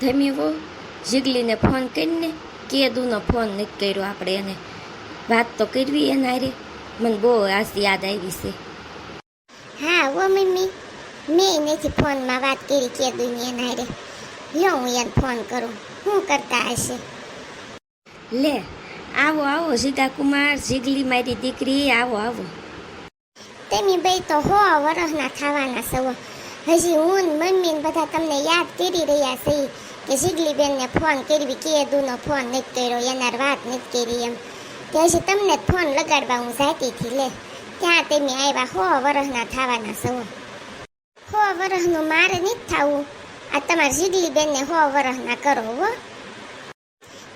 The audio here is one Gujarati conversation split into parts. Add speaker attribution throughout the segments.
Speaker 1: ધમી વો જીગલીને ફોન કરીને કેદુનો ફોન નથી કર્યો આપણે એને. વાત તો કરવી એના હારે. મને બહુ આજ યાદ આવી છે.
Speaker 2: હા ઓ મમ્મી. મેં નથી ફોનમાં વાત કરી કે એના હારે. લ્યો હું એને ફોન કરું. શું કરતા હશે?
Speaker 1: લે આવો આવો જીગા કુમાર જીગલી મારી દીકરી આવો આવો.
Speaker 2: તેની બે તો હો વરસના થવાના સૌ હજી હું મમ્મી બધા તમને યાદ કરી રહ્યા છે કે શીગલી બેનને ફોન કરવી કે દૂનો ફોન નથી કર્યો, એનાર વાત નથી કરી એમ. તે હજી તમને ફોન લગાડવા હું જાતીથી લે. ત્યાં તમે આવ્યા હો વરસના થવાના સૌ હો વરસનું મારે નથી થવું. આ તમારા શીગલી બેનને હો વરસના કરો હો.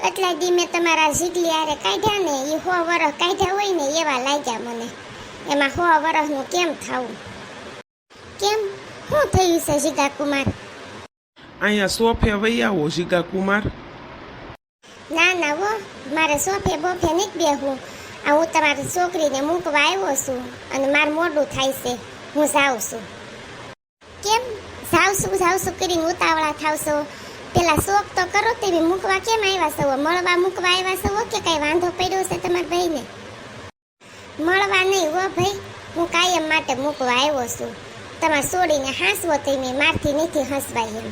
Speaker 2: એટલા દી મેં તમારા જીગલી આરે કાઢ્યા ને એ હો વરસ કાઢ્યા હોય ને એવા લાગ્યા મને. એમાં હો વરસનું કેમ થવું? કેમ? શું થયું છે જીગા કુમાર
Speaker 3: અહીંયા સોફે વહી આવો જીગા કુમાર
Speaker 2: ના ના વો મારે સોફે બોફે નહીં બેહું આ હું તમારી છોકરીને મૂકવા આવ્યો છું અને મારું મોડું થાય છે હું જાઉં છું. કેમ? જાવશું જાવશું કરીને ઉતાવળા થાવશો. પેલા શોખ તો કરો તેવી મૂકવા કેમ આવ્યા છો? મળવા મૂકવા આવ્યા છો કે કઈ વાંધો પડ્યો છે તમારા ભાઈને? મળવા નહીં હો ભાઈ હું કાયમ માટે મૂકવા આવ્યો છું. તમારે છોડીને હાંસવો તો મેં મારથી નથી હસવાય એમ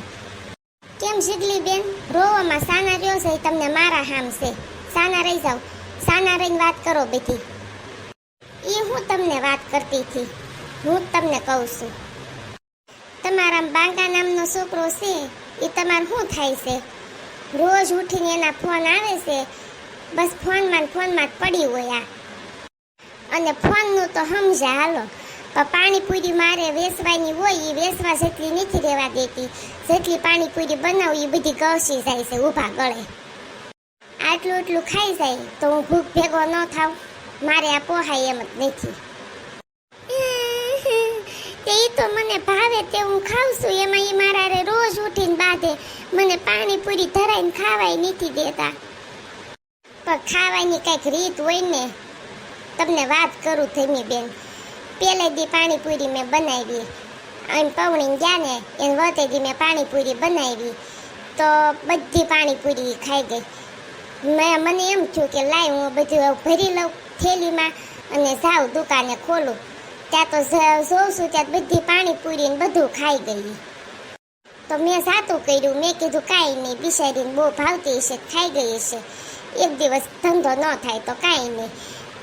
Speaker 2: કેમ જીગલી બેન? રોવામાં સાના રહ્યો છે તમને મારા હામ છે. સાના રહી જાવ સાના રહીને વાત કરો બેટી. એ હું તમને વાત કરતી હતી. હું તમને કહું છું. તમારા બાંગા નામનો છોકરો છે એ તમારે શું થાય છે? રોજ ઉઠીને એના ફોન આવે છે, બસ ફોનમાં ફોનમાં જ પડી હોય આ. અને ફોનનું તો સમજા હાલો. પાણીપુરી મારે વેસવાની હોય એ વેસવા જેટલી નથી રહેવા દેતી. જેટલી પાણીપુરી બનાવું એ બધી ગળસી જાય છે, ઊભા ગળે. આટલું એટલું ખાઈ જાય તો હું ભૂખ ભેગો ન થાવ મારે આ પોહાય એમ જ નથી. તે તો મને ભાવે તે હું ખાઉં છું, એમાં એ મારા રોજ ઉઠીને બાંધે. મને પાણીપુરી ધરાઈને ખાવાય નથી દેતા. પણ ખાવાની કંઈક રીત હોય ને, તમને વાત કરું ધમી બેન પેલે દી પાણીપુરી મેં બનાવી. અને પવણી ગયા ને એને વતે દી મેં પાણીપુરી બનાવી. તો બધી પાણીપુરી ખાઈ ગઈ. મેં મને એમ થયું કે લાય હું બધું ભરી લઉં થેલીમાં અને જાઉં દુકાને ખોલું. ત્યાં તો જોઉં છું ત્યાં બધી પાણીપુરી ને બધું ખાઈ ગઈ. તો મેં સાતું કર્યું. મેં કીધું કાંઈ નહીં, બિચારીને બહુ ભાવતી હશે, ખાઈ ગઈ હશે. એક દિવસ ધંધો ન થાય તો કાંઈ નહીં.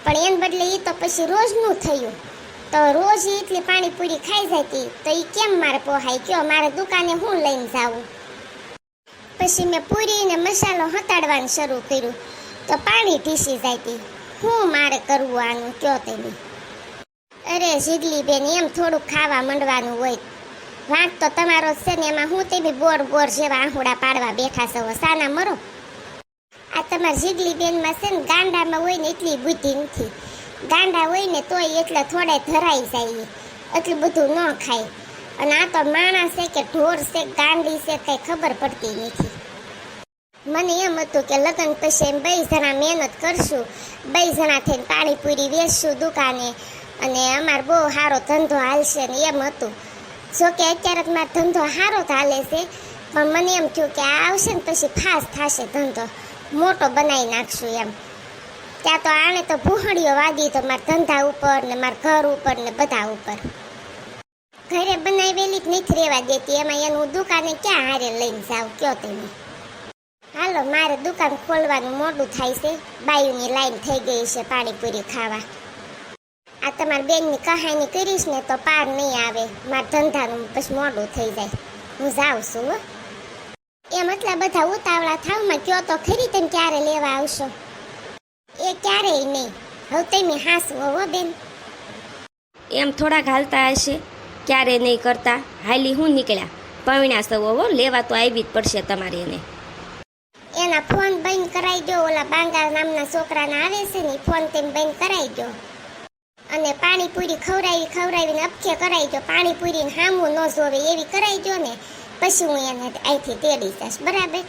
Speaker 2: પણ એને બદલે એ તો પછી રોજનું થયું. તો રોજ એટલી પાણીપુરી ખાઈ જતી. તો એ કેમ મારે પોહાય? કયો, મારે દુકાને હું લઈને જાઉં? પછી મેં પૂરી ને મસાલો હટાડવાનું શરૂ કર્યું. તો પાણી ઢીસી જતી. હું મારે કરવું આનું? કયો તેને? અરે જીગલી બેન એમ થોડુંક ખાવા માંડવાનું હોય. વાંક તો તમારો જ છે ને, એમાં હું તે બી બોર બોર જેવા આહુડા પાડવા બેઠા છો. સાના મરો. આ તમારા જીગલી બેનમાં છે ને, ગાંડામાં હોય ને, એટલી બુદ્ધિ નથી. ગાંડા હોય ને તોય એટલે થોડા ધરાઈ જાય. એટલું બધું ન ખાય. અને આ તો માણસ છે કે ઢોર છે, ગાંડી છે, કંઈ ખબર પડતી નથી. મને એમ હતું કે લગ્ન પછી એમ બે જણા મહેનત કરશું, બે જણા થઈને પાણીપુરી વેચશું દુકાને. અને અમાર બહુ સારો ધંધો હાલશે ને એમ હતું. જો કે અત્યારે મારો ધંધો સારો જ હાલે છે, પણ મને એમ થયું કે આ આવશે ને પછી ફાસ્ટ થશે ધંધો. મોટો બનાવી નાખશું એમ. ત્યાં તો આણે તો ભૂહડીઓ વાગી તો મારા ધંધા ઉપર ને મારા ઘર ઉપર ને બધા ઉપર. ઘરે બનાવેલી જ નથી રહેવા દેતી, એમાં એનું દુકાને ક્યાં હારે લઈને જાવ કયો તમે? હાલો, મારે દુકાન ખોલવાનું મોડું થાય છે. બાયુની લાઈન થઈ ગઈ છે પાણીપુરી ખાવા. આ તમારી બેનની કહાની કરીશ ને તો પાર નહીં આવે. મારા ધંધાનું પછી મોડું થઈ જાય. હું જાઉં છું એમ એટલા બધા ઉતાવળા થાવમાં કયો તો ખરી તમે ક્યારે લેવા આવશો? ક્યારેય નહીં. હવે તમે હાસવો હો બેન.
Speaker 1: એમ થોડાક હાલતા હશે. ક્યારે નહીં કરતા. હાલી હું નીકળ્યા. પવિણા સવો હો લેવા તો આવી જ પડશે તમારે એને.
Speaker 2: એના ફોન બંધ કરાવી દો ઓલા બાંગા નામના છોકરાના આવે છે ને ફોન તેમ બંધ કરાવી દો અને પાણીપુરી ખવડાવી ખવડાવીને અપખે કરાવી દો પાણીપુરીને હામું ન જોવે એવી કરાવી દો ને પછી હું એને અહીંથી તેડી જઈશ. બરાબર?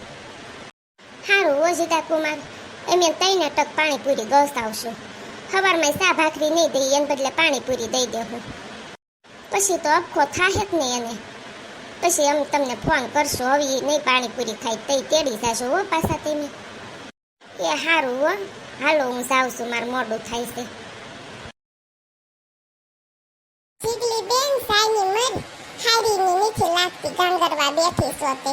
Speaker 2: સારું ઓજિતા કુમાર. એમ તઈને ટક પાણીપુરી ગસાવશું. સવારમાં સા ભાખરી નહીં દઈ, એને બદલે પાણીપુરી દઈ દેવું પછી તો અખો થાહે જ નહીં એને. પછી અમે તમને ફોન કરશું, હવે નહીં પાણીપુરી ખાઈ તઈ તેડી જશો હો પાછા તમે એ સારું હો. હાલો હું જાઉં મારે મોડું થાય છે. ચીગલી બેન સાઈની મર હારીની નીચે લાગતી ગાંગરવા બેઠી સોતે.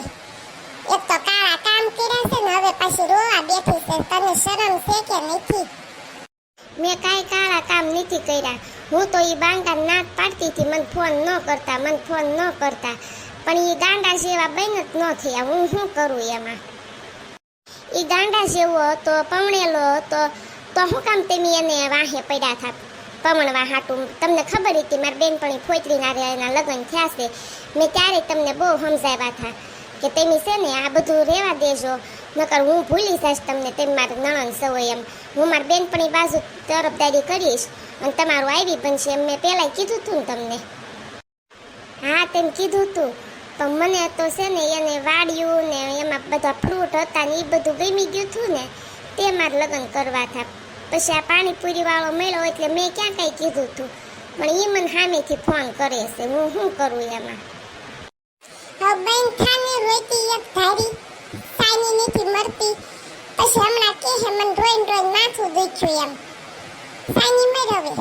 Speaker 2: એક તો કાળા કામ કર્યા છે ને, હવે પાછી રોવા બેઠી છે. તને શરમ છે કે નથી? મેં કાંઈ કાળા કામ નથી કર્યા. હું તો એ બાંગા નાક પાડતી હતી. મને ફોન ન કરતા, મને ફોન ન કરતા. પણ એ ગાંડા જેવા બન જ ન થયા. હું શું કરું એમાં? એ ગાંડા જેવો હતો પમણેલો હતો. તો શું કામ તમે એને વાહે પડ્યા હતા પમણવા હાટું તમને ખબર હતી, મારી બેનપણી ફોતરીના રહ્યા એના લગ્ન થયા છે. મેં ત્યારે તમને બહુ સમજાવ્યા હતા કે તમે છે ને આ બધું રહેવા દેજો. નકર હું ભૂલી જઈશ તમને તેમ મારે નણંદ સવય એમ. હું મારી બેનપણી બાજુ તરફદારી કરીશ અને તમારું આવી બનશે એમ મેં પહેલાં કીધું હતું ને તમને. હા, તેમ કીધું હતું પણ મને તો છે ને એને વાડ્યું ને એમાં બધા ફ્રૂટ હતા ને એ બધું ગમી ગયું હતું ને, તે મારે લગ્ન કરવા હતા પછી આ પાણીપુરીવાળો મળ્યો એટલે મેં ક્યાં કાંઈ કીધું હતું પણ એ મને સામેથી ફોન કરે છે. હું શું કરું એમાં? રોઈન માથું એમ. સાની મર હવે.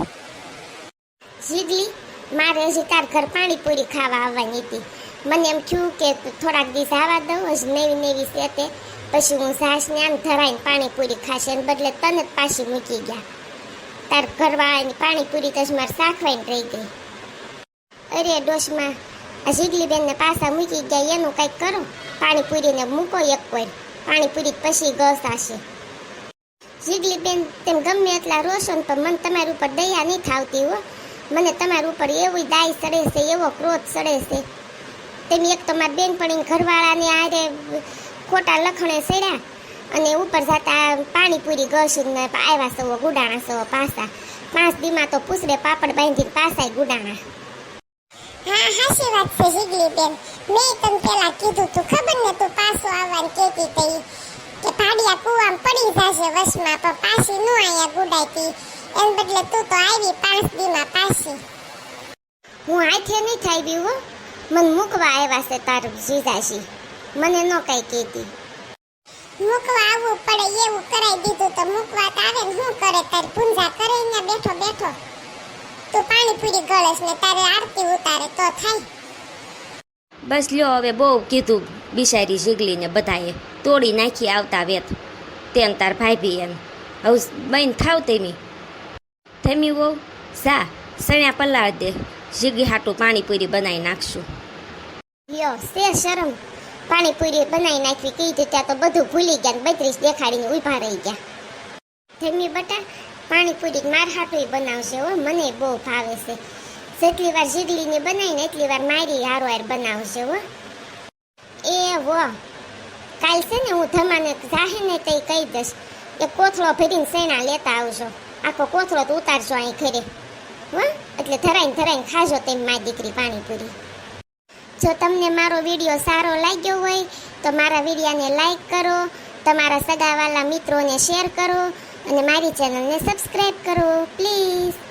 Speaker 2: જીગલી મારે હજી તાર ઘર પાણીપુરી ખાવા આવવાની હતી. મને એમ થયું કે થોડાક દિવસ આવવા દઉં, હજી નેવી નેવી છે પછી હું સાસને આમ ધરાઈને પાણીપુરી ખાશે અને બદલે તને જ પાછી મૂકી ગયા. તાર ઘરવાળાની પાણીપુરી તો મારે સાખવાઈને રહી ગઈ. અરે ડોશમાં, આ જીગલી બેનને પાછા મૂકી ગયા, એનું કંઈક કરો? પાણીપુરીને મૂકો એક કોઈ પાણીપુરી પછી ગસાશે. જીગલી બેન તેમ ગમે એટલા રોશો ને પણ મને તમારી ઉપર દયા નહીં થાવતી હો. મને તમારી ઉપર એવી દાય સડે છે, એવો ક્રોધ સડે છે. તેમ એક તો મારા બેનપણી ઘરવાળાને આરે ખોટા લખણે સડ્યા અને ઉપર જતા પાણીપુરી ઘસીને આવ્યા સવો ગુડાણા સવો પાસા પાંચ દીમાં તો પૂછડે પાપડ બાંધીને પાસાય ગુડાણા. હા હાસી વાત છે જીગલી બેન. મેં તને પેલા કીધું તું, ખબર ને તું પાછો આવવાનું કહેતી તઈ કે ભાડિયા કુવામ પડી જશે વસમાં પણ પાછી નું આયા ગુડાઈતી એન બદલે તું તો આવી પાંચ દીમાં પાછી. હું હાથે નહીં થઈ હો. મને મૂકવા આવ્યા છે તારું જીજાશી મને ન કઈ કીધી મૂકવા આવવું પડે એવું કરાઈ દીધું તો મૂકવા તો આવે ને શું કરે? તાર પૂંજા કરે ને બેઠો બેઠો. તું પાણીપુરી ગળેશ ને તારે આરતી ઉતારે તો થાય.
Speaker 1: બસ લ્યો હવે બહુ કીધું બિચારી જીગલીને બધાએ. તોડી નાખી આવતા વેત. તેમ તાર ભાઈ એમ. હવે બહેન થાવ તેમી. તેમી વહુ સા સણ્યા પલાળ દે. જીગી હાટું પાણીપુરી બનાવી નાખશું.
Speaker 2: યો સે શરમ. પાણીપુરી બનાવી નાખવી કીધું ત્યાં તો બધું ભૂલી ગયા ને બત્રીસ દેખાડીને ઊભા રહી ગયા. ધમી બટા પાણીપુરી માર હાટું બનાવશે હો, મને બહુ ભાવે છે. જેટલી વાર જીગલીને બનાવીને એટલી વાર મારી હારો હાર બનાવશે હો. એ હો કાલ છે ને હું ધમાને જાહે ને તે કહી દઈશ. કે કોથળો ભરીને સેણા લેતા આવજો. આખો કોથળો તો ઉતારજો અહીં ઘરે. હા? એટલે ધરાઈને ધરાઈને ખાજો તેમ મારી દીકરી પાણીપુરી. જો તમને મારો વીડિયો સારો લાગ્યો હોય, તો મારા વિડીયાને લાઈક કરો, તમારા સગાવાલા મિત્રોને શેર કરો, અને મારી ચેનલને સબસ્ક્રાઈબ કરો, પ્લીઝ.